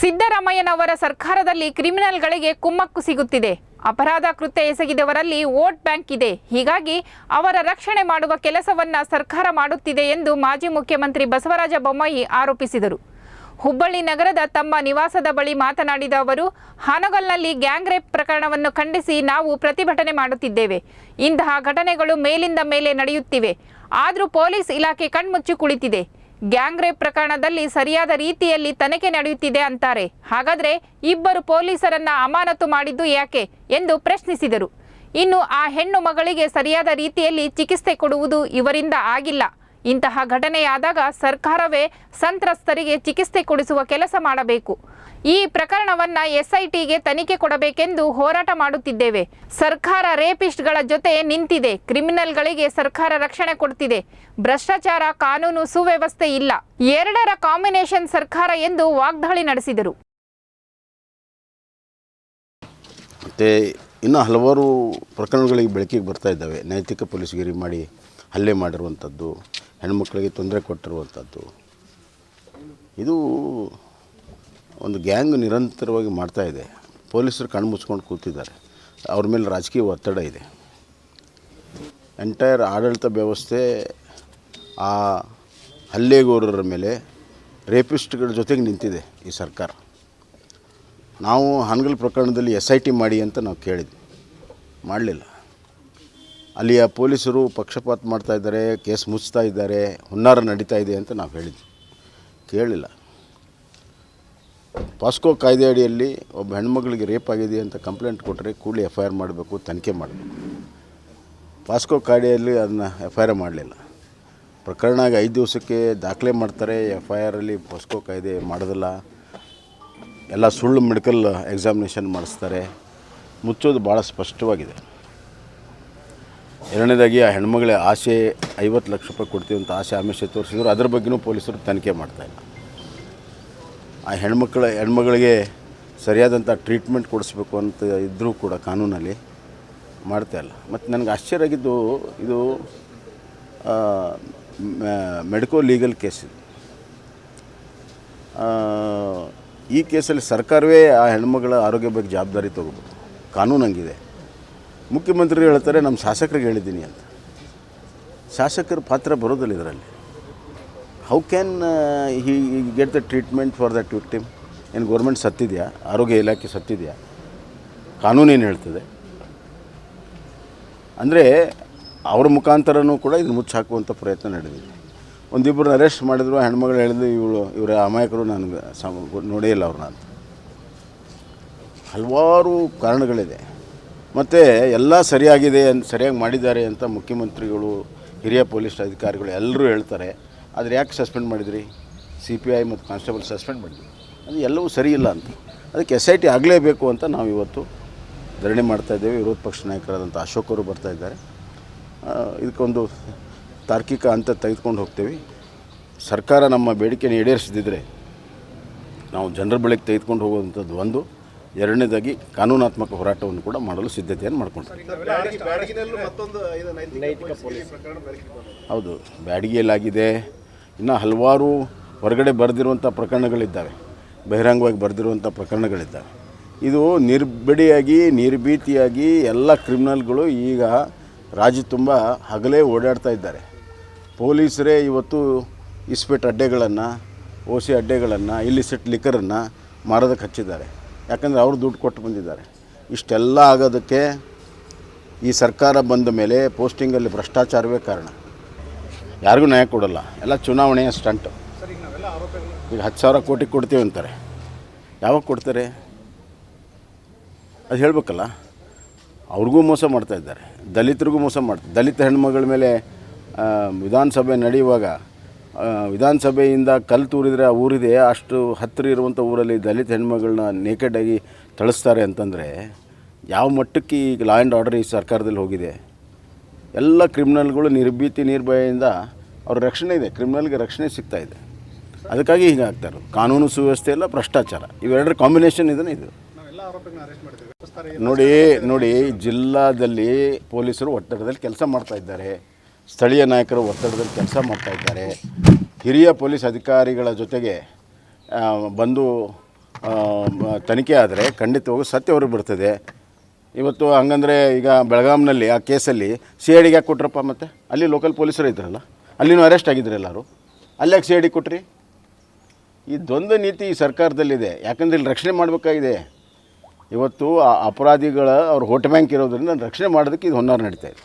ಸಿದ್ದರಾಮಯ್ಯನವರ ಸರ್ಕಾರದಲ್ಲಿ ಕ್ರಿಮಿನಲ್ಗಳಿಗೆ ಕುಮ್ಮಕ್ಕು ಸಿಗುತ್ತಿದೆ. ಅಪರಾಧ ಕೃತ್ಯ ಎಸಗಿದವರಲ್ಲಿ ವೋಟ್ ಬ್ಯಾಂಕ್ ಇದೆ. ಹೀಗಾಗಿ ಅವರ ರಕ್ಷಣೆ ಮಾಡುವ ಕೆಲಸವನ್ನ ಸರ್ಕಾರ ಮಾಡುತ್ತಿದೆ ಎಂದು ಮಾಜಿ ಮುಖ್ಯಮಂತ್ರಿ ಬಸವರಾಜ ಬೊಮ್ಮಾಯಿ ಆರೋಪಿಸಿದರು. ಹುಬ್ಬಳ್ಳಿ ನಗರದ ತಮ್ಮ ನಿವಾಸದ ಬಳಿ ಮಾತನಾಡಿದ ಅವರು, ಹಾನಗಲ್ನಲ್ಲಿ ಗ್ಯಾಂಗ್ ರೇಪ್ ಪ್ರಕರಣವನ್ನು ಖಂಡಿಸಿ ನಾವು ಪ್ರತಿಭಟನೆ ಮಾಡುತ್ತಿದ್ದೇವೆ. ಇಂತಹ ಘಟನೆಗಳು ಮೇಲಿಂದ ಮೇಲೆ ನಡೆಯುತ್ತಿವೆ. ಆದರೂ ಪೊಲೀಸ್ ಇಲಾಖೆ ಕಣ್ಮುಚ್ಚಿ ಕುಳಿತಿದೆ. ಗ್ಯಾಂಗ್ ರೇಪ್ ಪ್ರಕರಣದಲ್ಲಿ ಸರಿಯಾದ ರೀತಿಯಲ್ಲಿ ತನಿಖೆ ನಡೆಯುತ್ತಿದೆ ಅಂತಾರೆ. ಹಾಗಾದ್ರೆ ಇಬ್ಬರು ಪೊಲೀಸರನ್ನ ಅಮಾನತು ಮಾಡಿದ್ದು ಯಾಕೆ ಎಂದು ಪ್ರಶ್ನಿಸಿದರು. ಇನ್ನು ಆ ಹೆಣ್ಣು ಮಗಳಿಗೆ ಸರಿಯಾದ ರೀತಿಯಲ್ಲಿ ಚಿಕಿತ್ಸೆ ಕೊಡುವುದು ಇವರಿಂದ ಆಗಿಲ್ಲ. ಇಂತಹ ಘಟನೆಯಾದಾಗ ಸರ್ಕಾರವೇ ಸಂತ್ರಸ್ತರಿಗೆ ಚಿಕಿತ್ಸೆ ಕೊಡಿಸುವ ಕೆಲಸ ಮಾಡಬೇಕು. ಈ ಪ್ರಕರಣವನ್ನ ಎಸ್ಐಟಿಗೆ ತನಿಖೆ ಕೊಡಬೇಕೆಂದು ಹೋರಾಟ ಮಾಡುತ್ತಿದ್ದೇವೆ. ಸರ್ಕಾರ ರೇಪಿಸ್ಟ್ಗಳ ಜೊತೆ ನಿಂತಿದೆ. ಕ್ರಿಮಿನಲ್ಗಳಿಗೆ ಸರ್ಕಾರ ರಕ್ಷಣೆ ಕೊಡ್ತಿದೆ. ಭ್ರಷ್ಟಾಚಾರ ಕಾನೂನು ಸುವ್ಯವಸ್ಥೆ ಇಲ್ಲ. ಎರಡರ ಕಾಂಬಿನೇಷನ್ ಸರ್ಕಾರ ಎಂದು ವಾಗ್ದಾಳಿ ನಡೆಸಿದರು. ಮತ್ತು ಇನ್ನೂ ಹಲವಾರು ಪ್ರಕರಣಗಳಿಗೆ ಬೆಳಕಿಗೆ ಬರ್ತಾ ಇದ್ದಾವೆ. ನೈತಿಕ ಪೊಲೀಸ್ಗಿರಿ ಮಾಡಿ ಹಲ್ಲೆ ಮಾಡಿರುವಂಥದ್ದು, ಹೆಣ್ಮಕ್ಳಿಗೆ ತೊಂದರೆ ಕೊಟ್ಟಿರುವಂಥದ್ದು. ಇದು ಒಂದು ಗ್ಯಾಂಗ್ ನಿರಂತರವಾಗಿ ಮಾಡ್ತಾ ಇದೆ. ಪೊಲೀಸರು ಕಣ್ಣು ಮುಚ್ಕೊಂಡು ಕೂತಿದ್ದಾರೆ. ಅವ್ರ ಮೇಲೆ ರಾಜಕೀಯ ಒತ್ತಡ ಇದೆ. ಎಂಟೈರ್ ಆಡಳಿತ ವ್ಯವಸ್ಥೆ ಆ ಹಲ್ಲೆಗೋರರ ಮೇಲೆ ರೇಪಿಸ್ಟ್ಗಳ ಜೊತೆಗೆ ನಿಂತಿದೆ ಈ ಸರ್ಕಾರ. ನಾವು ಹಾನಗಲ್ ಪ್ರಕರಣದಲ್ಲಿ ಎಸ್ ಐ ಟಿ ಮಾಡಿ ಅಂತ ನಾವು ಕೇಳಿದ್ವಿ. ಮಾಡಲಿಲ್ಲ. ಅಲ್ಲಿಯ ಪೊಲೀಸರು ಪಕ್ಷಪಾತ ಮಾಡ್ತಾ ಇದ್ದಾರೆ, ಕೇಸ್ ಮುಚ್ತಾ ಇದ್ದಾರೆ, ಹುನ್ನಾರ ನಡೀತಾ ಇದೆ ಅಂತ ನಾವು ಹೇಳಿದ್ವಿ. ಕೇಳಿಲ್ಲ. ಪಾಸ್ಕೋ ಕಾಯ್ದೆ ಅಡಿಯಲ್ಲಿ ಒಬ್ಬ ಹೆಣ್ಮಗಳಿಗೆ ರೇಪ್ ಆಗಿದೆ ಅಂತ ಕಂಪ್ಲೇಂಟ್ ಕೊಟ್ಟರೆ ಕೂಡಲೇ ಎಫ್ ಐ ಆರ್ ಮಾಡಬೇಕು, ತನಿಖೆ ಮಾಡಬೇಕು. ಪಾಸ್ಕೋ ಕಾಯ್ದೆಯಲ್ಲಿ ಅದನ್ನು ಎಫ್ ಐ ಆರ್ ಮಾಡಲಿಲ್ಲ. ಪ್ರಕರಣ ಐದು ದಿವಸಕ್ಕೆ ದಾಖಲೆ ಮಾಡ್ತಾರೆ ಎಫ್ ಐ ಆರಲ್ಲಿ ಪಾಸ್ಕೋ ಕಾಯ್ದೆ ಮಾಡೋದಿಲ್ಲ. ಎಲ್ಲ ಸುಳ್ಳು ಮೆಡಿಕಲ್ ಎಕ್ಸಾಮಿನೇಷನ್ ಮಾಡಿಸ್ತಾರೆ. ಮುಚ್ಚೋದು ಭಾಳ ಸ್ಪಷ್ಟವಾಗಿದೆ. ಎರಡನೇದಾಗಿ ಆ ಹೆಣ್ಮಗಳ ಆಸೆ ಐವತ್ತು ಲಕ್ಷ ರೂಪಾಯಿ ಕೊಡ್ತೀವಿ ಅಂತ ಆಸೆ ಆಮಿಷ ತೋರಿಸಿದ್ರು ಅದ್ರ ಬಗ್ಗೆನೂ ಪೊಲೀಸರು ತನಿಖೆ ಮಾಡ್ತಾಯಿಲ್ಲ ಆ ಹೆಣ್ಮಕ್ಳ, ಹೆಣ್ಮಗಳಿಗೆ ಸರಿಯಾದಂಥ ಟ್ರೀಟ್ಮೆಂಟ್ ಕೊಡಿಸ್ಬೇಕು ಅಂತ ಇದ್ದರೂ ಕೂಡ ಕಾನೂನಲ್ಲಿ ಮಾಡ್ತಾ ಇಲ್ಲ. ಮತ್ತು ನನಗೆ ಆಶ್ಚರ್ಯ ಆಗಿದ್ದು ಇದು ಮೆಡಿಕೋ ಲೀಗಲ್ ಕೇಸ್ ಇದು. ಈ ಕೇಸಲ್ಲಿ ಸರ್ಕಾರವೇ ಆ ಹೆಣ್ಮಗಳ ಆರೋಗ್ಯ ಬಗ್ಗೆ ಜವಾಬ್ದಾರಿ ತಗೋಬೇಕು. ಕಾನೂನು ಹಂಗಿದೆ ಮುಖ್ಯಮಂತ್ರಿ ಹೇಳ್ತಾರೆ ನಮ್ಮ ಶಾಸಕರಿಗೆ ಹೇಳಿದ್ದೀನಿ ಅಂತ. ಶಾಸಕರ ಪಾತ್ರ ಬರೋದಿಲ್ಲ ಇದರಲ್ಲಿ. How can he get the treatment for that victim ಏನು ಗೌರ್ಮೆಂಟ್ ಸತ್ತಿದೆಯಾ? ಆರೋಗ್ಯ ಇಲಾಖೆ ಸತ್ತಿದೆಯಾ? ಕಾನೂನೇನು ಹೇಳ್ತದೆ? ಅಂದರೆ, ಅವ್ರ ಮುಖಾಂತರನೂ ಕೂಡ ಇದನ್ನು ಮುಚ್ಚಾಕುವಂಥ ಪ್ರಯತ್ನ ನಡೆದಿದೆ. ಒಂದಿಬ್ಬರು ಅರೆಸ್ಟ್ ಮಾಡಿದ್ರು, ಹೆಣ್ಮಗಳು ಹೇಳಿದ್ರು, ಇವಳು, ಇವರ ಅಮಾಯಕರು ನನಗೆ ಸಮ, ನೋಡೇ ಇಲ್ಲ ಅವ್ರನ್ನ ಹಲವಾರು ಕಾರಣಗಳಿದೆ. ಮತ್ತು ಎಲ್ಲ ಸರಿಯಾಗಿದೆ ಸರಿಯಾಗಿ ಮಾಡಿದ್ದಾರೆ ಅಂತ ಮುಖ್ಯಮಂತ್ರಿಗಳು, ಹಿರಿಯ ಪೊಲೀಸ್ ಅಧಿಕಾರಿಗಳು ಎಲ್ಲರೂ ಹೇಳ್ತಾರೆ. ಆದರೆ ಯಾಕೆ ಸಸ್ಪೆಂಡ್ ಮಾಡಿದ್ರಿ? ಸಿ ಪಿ ಐ ಮತ್ತು ಕಾನ್ಸ್ಟೇಬಲ್ ಸಸ್ಪೆಂಡ್ ಮಾಡಿದ್ರಿ. ಅದು ಎಲ್ಲವೂ ಸರಿ ಇಲ್ಲ ಅಂತ. ಅದಕ್ಕೆ ಎಸ್ ಐ ಟಿ ಆಗಲೇಬೇಕು ಅಂತ ನಾವು ಇವತ್ತು ಧರಣಿ ಮಾಡ್ತಾ ಇದ್ದೇವೆ. ವಿರೋಧ ಪಕ್ಷ ನಾಯಕರಾದಂಥ ಅಶೋಕರು ಬರ್ತಾ ಇದ್ದಾರೆ. ಇದಕ್ಕೊಂದು ತಾರ್ಕಿಕ ಅಂತ ತೆಗೆದುಕೊಂಡು ಹೋಗ್ತೇವೆ. ಸರ್ಕಾರ ನಮ್ಮ ಬೇಡಿಕೆಯನ್ನು ಈಡೇರಿಸದಿದ್ದರೆ ನಾವು ಜನರ ಬಳಿಗೆ ತೆಗೆದುಕೊಂಡು ಹೋಗುವಂಥದ್ದು ಒಂದು. ಎರಡನೇದಾಗಿ ಕಾನೂನಾತ್ಮಕ ಹೋರಾಟವನ್ನು ಕೂಡ ಮಾಡಲು ಸಿದ್ಧತೆಯನ್ನು ಮಾಡ್ಕೊಂಡಿದ್ದೀವಿ ಹೌದು ಬ್ಯಾಡಗಿಯಲ್ಲಾಗಿದೆ. ಇನ್ನು ಹಲವಾರು ಹೊರಗಡೆ ಬರೆದಿರುವಂಥ ಪ್ರಕರಣಗಳಿದ್ದಾವೆ. ಬಹಿರಂಗವಾಗಿ ಬರೆದಿರುವಂಥ ಪ್ರಕರಣಗಳಿದ್ದಾವೆ. ಇದು ನಿರ್ಬಿಡಿಯಾಗಿ ನಿರ್ಭೀತಿಯಾಗಿ ಎಲ್ಲ ಕ್ರಿಮಿನಲ್ಗಳು ಈಗ ರಾಜ್ಯ ತುಂಬ ಹಗಲೇ ಓಡಾಡ್ತಾ ಇದ್ದಾರೆ. ಪೊಲೀಸರೇ ಇವತ್ತು ಇಸ್ಪೇಟ್ ಅಡ್ಡೆಗಳನ್ನು ಓಸಿ ಅಡ್ಡೆಗಳನ್ನು ಇಲ್ಲಿಸಿಟ್ ಲಿಕ್ಕರನ್ನು ಮಾರೋದಕ್ಕೆ ಹಚ್ಚಿದ್ದಾರೆ. ಯಾಕಂದರೆ ಅವರು ದುಡ್ಡು ಕೊಟ್ಟು ಬಂದಿದ್ದಾರೆ. ಇಷ್ಟೆಲ್ಲ ಆಗೋದಕ್ಕೆ ಈ ಸರ್ಕಾರ ಬಂದ ಮೇಲೆ ಪೋಸ್ಟಿಂಗಲ್ಲಿ ಭ್ರಷ್ಟಾಚಾರವೇ ಕಾರಣ. ಯಾರಿಗೂ ನ್ಯಾಯ ಕೊಡಲ್ಲ. ಎಲ್ಲ ಚುನಾವಣೆಯ ಸ್ಟಂಟು. ಈಗ ಹತ್ತು ಸಾವಿರ ಕೋಟಿ ಕೊಡ್ತೀವಿ ಅಂತಾರೆ. ಯಾವಾಗ ಕೊಡ್ತಾರೆ? ಅದು ಹೇಳಬೇಕಲ್ಲ. ಅವ್ರಿಗೂ ಮೋಸ ಮಾಡ್ತಾ ಇದ್ದಾರೆ. ದಲಿತರಿಗೂ ಮೋಸ ಮಾಡ್ತಾರೆ ದಲಿತ ಹೆಣ್ಮಗಳ ಮೇಲೆ ವಿಧಾನಸಭೆ ನಡೆಯುವಾಗ ವಿಧಾನಸಭೆಯಿಂದ ಕಲ್ಲು ತೂರಿದರೆ ಆ ಊರಿದೆ, ಅಷ್ಟು ಹತ್ತಿರ ಇರುವಂಥ ಊರಲ್ಲಿ ದಲಿತ ಹೆಣ್ಮಗಳನ್ನ ನೇಕೆಡಾಗಿ ತಳಿಸ್ತಾರೆ ಅಂತಂದರೆ ಯಾವ ಮಟ್ಟಕ್ಕೆ ಈಗ ಲಾ ಆ್ಯಂಡ್ ಆರ್ಡರ್ ಈ ಸರ್ಕಾರದಲ್ಲಿ ಹೋಗಿದೆ? ಎಲ್ಲ ಕ್ರಿಮಿನಲ್ಗಳು ನಿರ್ಭೀತಿ ನಿರ್ಭಯದಿಂದ ಅವ್ರ ರಕ್ಷಣೆ ಇದೆ ಕ್ರಿಮಿನಲ್ಗೆ ರಕ್ಷಣೆ ಸಿಗ್ತಾ ಇದೆ. ಅದಕ್ಕಾಗಿ ಹೀಗೆ ಇರೋದು. ಕಾನೂನು ಸುವ್ಯವಸ್ಥೆ ಇಲ್ಲ ಭ್ರಷ್ಟಾಚಾರ. ಇವೆರಡರ ಕಾಂಬಿನೇಷನ್ ಇದನ್ನೇ ಇದು. ನೋಡಿ ನೋಡಿ ಜಿಲ್ಲಾದಲ್ಲಿ ಪೊಲೀಸರು ಒತ್ತಡದಲ್ಲಿ ಕೆಲಸ ಮಾಡ್ತಾ ಇದ್ದಾರೆ. ಸ್ಥಳೀಯ ನಾಯಕರು ಒತ್ತಡದಲ್ಲಿ ಕೆಲಸ ಮಾಡ್ತಾ ಇದ್ದಾರೆ. ಹಿರಿಯ ಪೊಲೀಸ್ ಅಧಿಕಾರಿಗಳ ಜೊತೆಗೆ ಬಂದು ತನಿಖೆ ಆದರೆ ಖಂಡಿತವಾಗೂ ಸತ್ಯ ಹೊರಗೆ ಬರ್ತದೆ. ಇವತ್ತು ಹಂಗಂದರೆ ಈಗ ಬೆಳಗಾಂನಲ್ಲಿ ಆ ಕೇಸಲ್ಲಿ ಸಿ ಐ ಡಿಗೆ ಯಾಕೆ ಕೊಟ್ರಪ್ಪ ಮತ್ತೆ? ಅಲ್ಲಿ ಲೋಕಲ್ ಪೊಲೀಸರು ಇದ್ರಲ್ಲ. ಅಲ್ಲಿನೂ ಅರೆಸ್ಟ್ ಆಗಿದ್ರು ಎಲ್ಲರೂ. ಅಲ್ಲಿ ಯಾಕೆ ಸಿ ಐ ಡಿ ಕೊಟ್ರಿ? ಈ ದ್ವಂದ್ವ ನೀತಿ ಈ ಸರ್ಕಾರದಲ್ಲಿದೆ. ಯಾಕಂದ್ರೆ ಇಲ್ಲಿ ರಕ್ಷಣೆ ಮಾಡಬೇಕಾಗಿದೆ. ಇವತ್ತು ಆ ಅಪರಾಧಿಗಳ ಅವ್ರ ಹೋಟ್ ಬ್ಯಾಂಕ್ ಇರೋದ್ರಿಂದ ರಕ್ಷಣೆ ಮಾಡೋದಕ್ಕೆ ಇದು ಹೊನ್ನಾರು ನಡೀತಾ ಇದೆ.